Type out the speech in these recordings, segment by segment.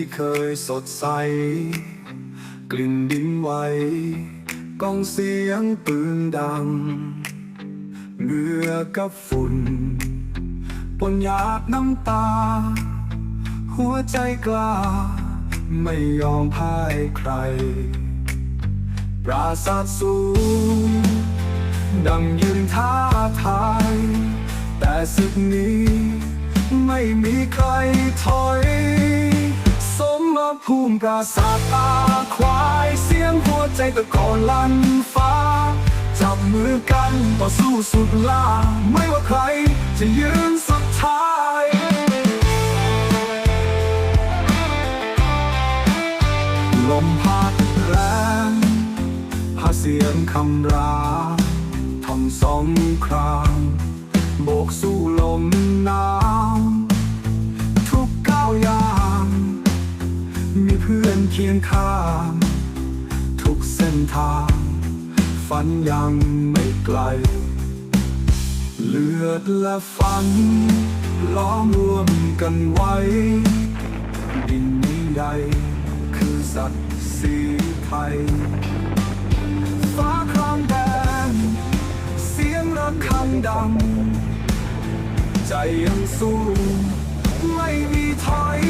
ที่เคยสดใส กลิ่นดินไหวกองเสียงปืนดังเหงื่อกับฝุ่นปนหยาดน้ำตา หัวใจกล้า ไม่ยอมพ่ายใคร ปราสาทสูง ดังยืนท้าทาย แต่ศึกนี้ไม่มีใครถอย ภูมิปราสาตาควายเสียงหัวใจตะโกนลั่นฟ้า จับมือกันต่อสู้สุดล่า ไม่ว่าใครจะยืนสุดท้ายลมพัดแรงพาเสียงคำราทำสองครามโบกสู้ลมหนาว ข้างทุกเส้นทาง ฝันยังไม่ไกล เลือดและฝัน ล้อมรวมกันไว้ ดินนี้ใด คือสัตว์สีไทย ฟ้าครามแดง เสียงระฆังดัง ใจยังสู้ ไม่มีถอย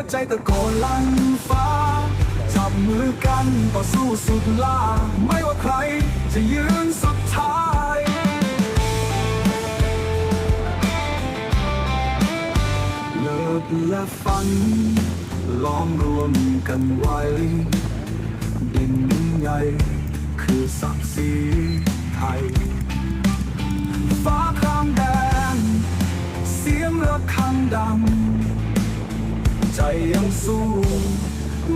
วใจตะโกนลั่นฟ้าจับมือกันต่อสู้สุดล่า ไม่ว่าใครจะยืนสุดท้ายเลิศและฝัน ล้อมรวมกันไว้ ดินใหญ่คือศักดิ์ศรีไทย ฟ้าครามแดง เสียงระฆังดัง ยังสู้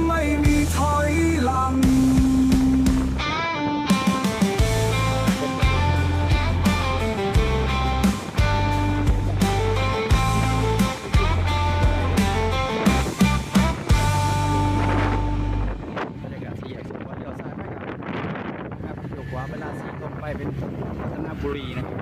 ไม่มีถอยหลังบรรยากาศที่แยกสุวรรณเลี้ยวซ้ายนะครับอยู่าเวลาสี่ตรงไปเป็นรัตนบุรีนะครับ